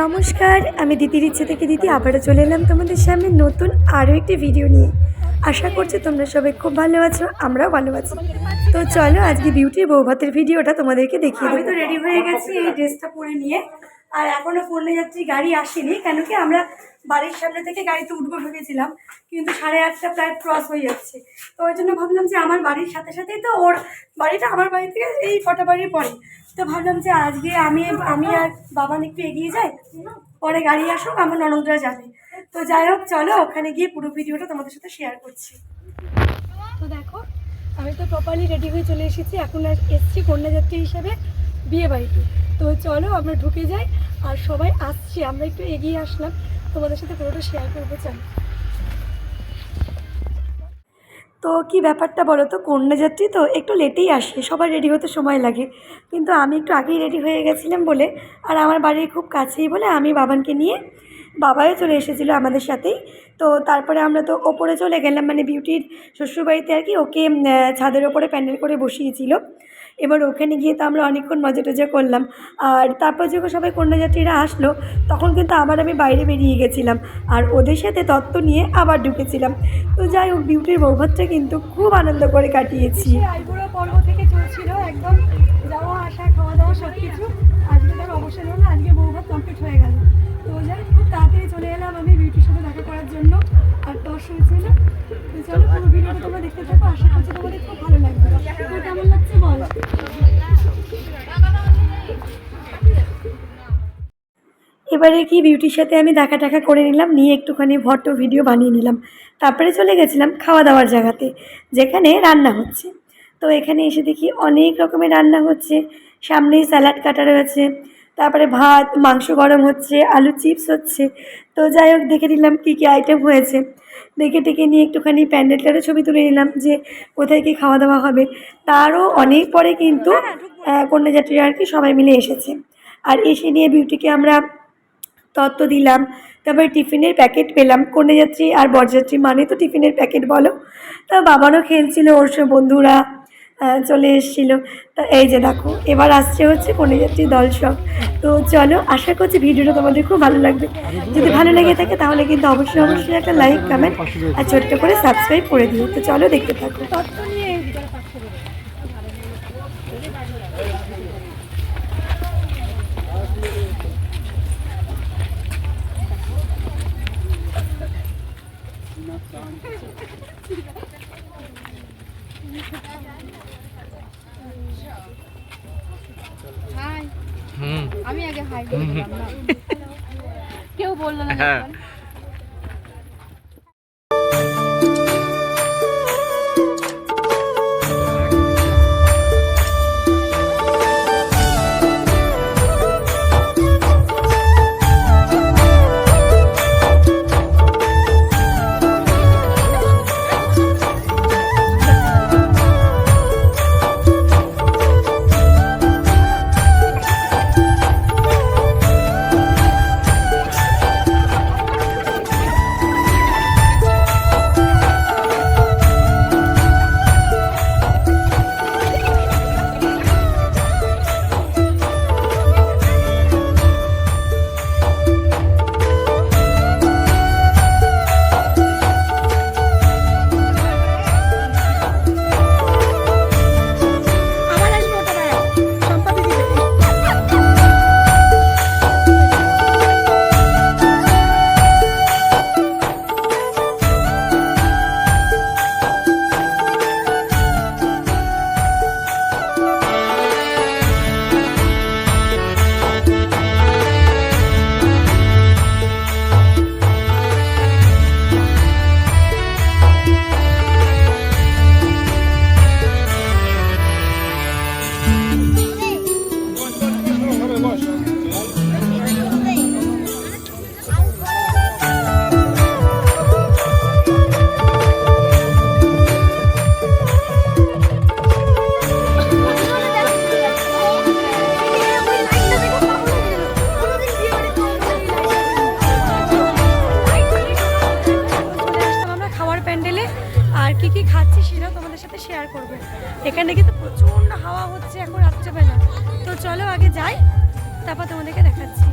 নমস্কার, আমি দিদির ইচ্ছে থেকে দিদি আবারও চলে এলাম তোমাদের সামনে নতুন আরও একটি ভিডিও নিয়ে। আশা করছি তোমরা সবাই খুব ভালো আছো, আমরাও ভালো আছি। তো চলো আজকে বিউটির বৌভাতের ভিডিওটা তোমাদেরকে দেখিয়ে আমি তো রেডি হয়ে গেছি এই ড্রেসটা পরে নিয়ে। আর এখনও ফোনে যাচ্ছি গাড়ি আসেনি, কেন কি আমরা বাড়ির সামনে থেকে গাড়িতে উঠবো ভেবেছিলাম, কিন্তু সাড়ে আটটা প্রায় ক্রস হয়ে যাচ্ছে। তো ওই জন্য ভাবলাম যে আমার বাড়ির সাথে সাথেই তো ওর বাড়িটা আমার বাড়ি থেকে এই ফটো বাড়ির পরে। তো ভাবলাম যে আজকে আমি আমি আর বাবান একটু এগিয়ে যাই, পরে গাড়ি আসুক, আমার ননদরা যাবে। তো যাই হোক, চলো ওখানে গিয়ে পুরো ভিডিওটা তোমাদের সাথে শেয়ার করছি। তো দেখো, আমি তো প্রপারলি রেডি হয়ে চলে এসেছি, এখন এসছি কন্যাযাত্রী হিসাবে। বিয়ে বাড়িতে। তো চলো, আমরা ঢুকে যাই আর সবাই আসছে। আমরা একটু এগিয়ে আসলাম। তোমাদের সাথে পুরোটা শেয়ার করব চাই তো কি ব্যাপারটা বলো তো? কন্যা কন্যাযাত্রী তো একটু লেটেই আসে। সবার রেডি হতে সময় লাগে। কিন্তু আমি একটু আগেই রেডি হয়ে গেছিলাম বলে। আর আমার বাড়ির খুব কাছেই বলে আমি বাবানকে নিয়ে বাবাও চলে এসেছিল আমাদের সাথেই। তো তারপরে আমরা তো ওপরে চলে গেলাম। মানে বিউটির শ্বশুরবাড়িতে আর কি ওকে ছাদের ওপরে প্যান্ডেল করে বসিয়েছিল। এবার ওখানে গিয়ে তো আমরা অনেকক্ষণ মজা টজা করলাম। আর তারপর যখন সবাই কন্যাযাত্রীরা আসলো, তখন কিন্তু আবার আমি বাইরে বেরিয়ে গেছিলাম। আর ওদের সাথে তত্ত্ব নিয়ে আবার ঢুকেছিলাম। তো যাই হোক বিউটির বৌভাতটা কিন্তু খুব আনন্দ করে কাটিয়েছি। আইবুড়ো পর্ব থেকে চলছিল, একদম যাওয়া, আসা, খাওয়া, দাওয়া সব কিছু আজকে তার অবসর হলো, আজকে বৌভাত কমপ্লিট হয়ে গেল। তো যাই খুব তাড়াতাড়ি চলে এলাম আমি বিউটির সাথে দেখা করার জন্য। আর দশ হয়েছিল তো চলো পুরো ভিডিওটা তোমরা দেখতে থাকো এবারে কি বিউটির সাথে আমি দেখা টাকা করে নিলাম, নিয়ে একটুখানি ফটো ভিডিও বানিয়ে নিলাম। তারপরে চলে গেছিলাম খাওয়া দাওয়ার জায়গাতে, যেখানে রান্না হচ্ছে। তো এখানে এসে দেখি অনেক রকমের রান্না হচ্ছে। সামনেই স্যালাড কাটা রয়েছে, তারপরে ভাত, মাংস গরম হচ্ছে, আলু চিপস হচ্ছে। তো যাই হোক, দেখে নিলাম কী কী আইটেম হয়েছে। দেখে টেকে নিয়ে একটুখানি প্যান্ডেলটারও ছবি তুলে নিলাম যে কোথায় কী খাওয়া দাওয়া হবে। তারও অনেক পরে কিন্তু কন্যাযাত্রীরা আর কি সবাই মিলে এসেছে। আর এসে নিয়ে বিউটিকে আমরা তত্ত্ব দিলাম। তারপরে টিফিনের প্যাকেট পেলাম। কন্যাযাত্রী আর বরযাত্রী মানে তো টিফিনের প্যাকেট, বলো? তা বাবারও খেলছিল, ওর সব বন্ধুরা চলে এসেছিল। তা এই যে দেখো, এবার আসছে হচ্ছে কন্যাযাত্রী দল সব। তো চলো, আশা করছি ভিডিওটা তোমাদের খুব ভালো লাগবে। যদি ভালো লেগে থাকে তাহলে কিন্তু অবশ্যই অবশ্যই একটা লাইক কমেন্ট আর ছোট্ট করে সাবস্ক্রাইব করে দিও। তো চলো দেখতে থাকো তত্ত্ব নিয়ে হাই হুম আমি আগে হাই কেউ বলল না এখানে কিন্তু প্রচণ্ড হাওয়া হচ্ছে এখন রাত্রেবেলা। তো চলো আগে যাই তারপর তোমাদেরকে দেখাচ্ছি।